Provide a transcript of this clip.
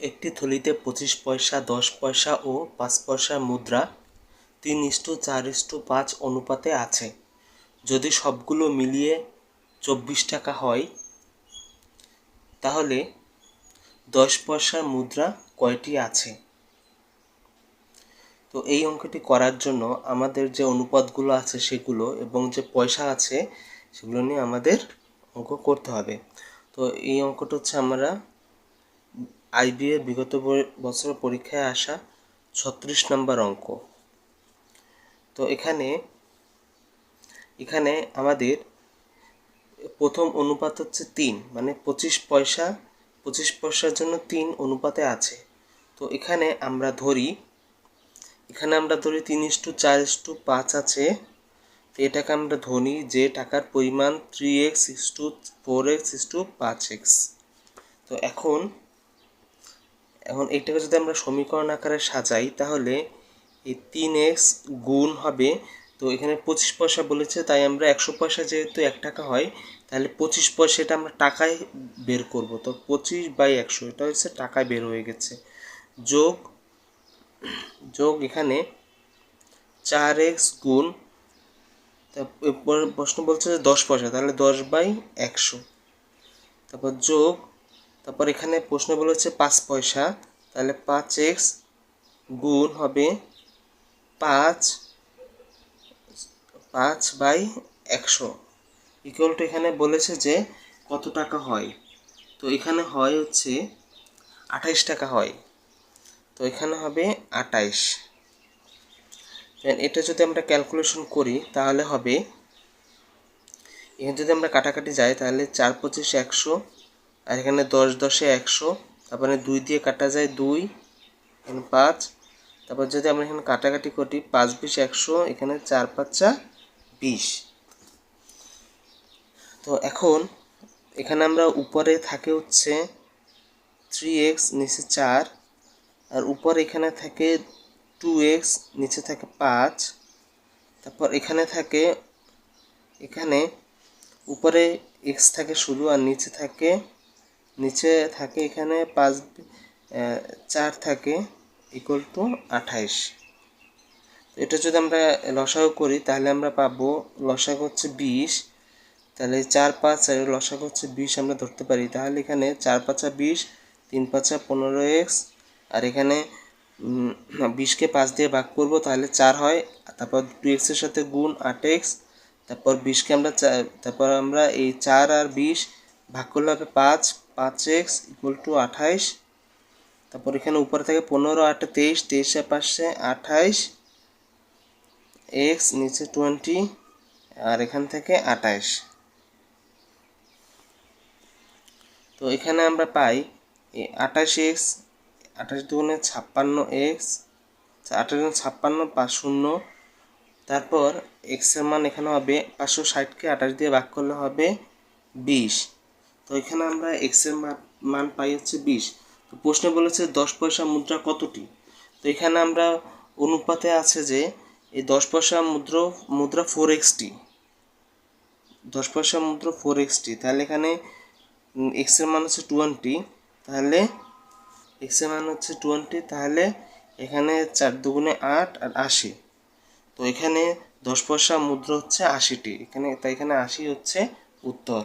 একটি থলিতে পঁচিশ পয়সা, দশ পয়সা ও পাঁচ পয়সার মুদ্রা, তিন ইস্টু চার ইস্টু পাঁচ অনুপাতে আছে। যদি সবগুলো মিলিয়ে চব্বিশ টাকা হয়, তাহলে দশ পয়সার মুদ্রা কয়টি আছে? তো এই অঙ্কটি করার জন্য আমাদের যে অনুপাতগুলো আছে সেগুলো এবং যে পয়সা আছে, সেগুলো নিয়ে আমাদের অঙ্ক করতে হবে। তো এই অঙ্কটা হচ্ছে আমরা আইবিএ বিগত বছর পরীক্ষায় আসা ছত্রিশ নম্বর অঙ্ক। তো এখানে এখানে আমাদের প্রথম অনুপাত হচ্ছে তিন মানে পঁচিশ পয়সা, পঁচিশ পয়সার জন্য তিন অনুপাতে আছে। তো এখানে আমরা ধরি, এখানে আমরা ধরি তিন ইস্টু চার ইস্টু পাঁচ আছে। তো এটাকে আমরা ধরি যে টাকার পরিমাণ three X is two four X is two পাঁচ এক্স তো এখন এখন এইটাকে যদি আমরা সমীকরণ আকারে সাজাই, তাহলে এই তিন এক্স গুণ হবে, তো এখানে পঁচিশ পয়সা বলেছে, তাই আমরা একশো পয়সা যেহেতু এক টাকা হয়, তাহলে পঁচিশ পয়সা এটা আমরা টাকায় বের করব, তো পঁচিশ বাই একশো, এটা হচ্ছে টাকায় বের হয়ে গেছে। যোগ যোগ এখানে চার এক্স গুণ তারপর প্রশ্ন বলছে যে দশ পয়সা, তাহলে দশ বাই একশো। তারপর যোগ, তারপর এখানে প্রশ্ন বলেছে পাঁচ পয়সা তাহলে পাঁচ এক্স গুণ হবে পাঁচ পাঁচ বাই একশো। ইকুয়াল টু এখানে বলেছে যে কত টাকা হয়? তো এখানে হয় হচ্ছে আঠাইশ টাকা হয়। তো এখানে হবে আটাইশ এটা যদি আমরা ক্যালকুলেশন করি, তাহলে হবে, এখানে যদি আমরা কাটাকাটি যাই, তাহলে চার পঁচিশ একশো, আর এখানে দশ দশে একশো তারপরে দুই দিয়ে কাটা যায় দুই, এখানে পাঁচ। তারপর যদি আমরা এখানে কাটাকাটি করি, পাঁচ, বিশ, একশো, এখানে চার, পাঁচা বিশ। তো এখন এখানে আমরা উপরে থাকে হচ্ছে থ্রি এক্স নিচে চার, আর উপর এখানে থাকে টু এক্স নিচে থাকে পাঁচ। তারপর এখানে থাকে, এখানে উপরে এক্স থাকে শুধু আর নিচে থাকে নিচে থাকে এখানে পাঁচ চার থাকে ইকুয়াল টু আঠাইশ। এটা যদি আমরা লসাগু করি, তাহলে আমরা পাবো লসাগু হচ্ছে বিশ। তাহলে চার পাঁচ আর লসাগু হচ্ছে বিশ আমরা ধরতে পারি। তাহলে এখানে চার পাঁচা বিশ, তিন পাঁচা পনেরো এক্স, আর এখানে বিশকে পাঁচ দিয়ে ভাগ করব, তাহলে চার হয়। তারপর টু এক্সের সাথে গুণ আট এক্স, তারপর বিশকে আমরা তারপর আমরা এই চার আর বিশ ভাগ করলে হবে পাঁচ পাঁচ এক্স ইকুয়াল টু আঠাইশ। তারপর এখানে উপরে থেকে পনেরো, আটে তেইশ, তেইশে পাশে আঠাইশ। এক্স, নিচে টোয়েন্টি, আর এখান থেকে আঠাইশ। তো এখানে আমরা পাই আঠাশ এক্স আঠাশ দুগুণে ছাপ্পান্ন এক্স আঠাশ ছাপ্পান্ন পাঁচ শূন্য। তারপর এক্সের মান এখানে হবে পাঁচশো ষাটকে আঠাশ দিয়ে ভাগ করলে হবে বিশ। তো এখানে আমরা এক্সের মান পাই হচ্ছে বিশ। তো প্রশ্নে বলেছে দশ পয়সা মুদ্রা কতটি? তো এখানে আমরা অনুপাতে আছে যে এই দশ পয়সা মুদ্রা মুদ্রা ফোর এক্সটি দশ পয়সা মুদ্রা ফোর এক্সটি তাহলে এখানে এক্সের মান হচ্ছে টোয়েন্টি তাহলে এক্সের মান হচ্ছে টোয়েন্টি তাহলে এখানে চার দুগুণে আট আর আশি। তো এখানে দশ পয়সা মুদ্রা হচ্ছে আশিটি। এখানে, তাই এখানে আশি হচ্ছে উত্তর।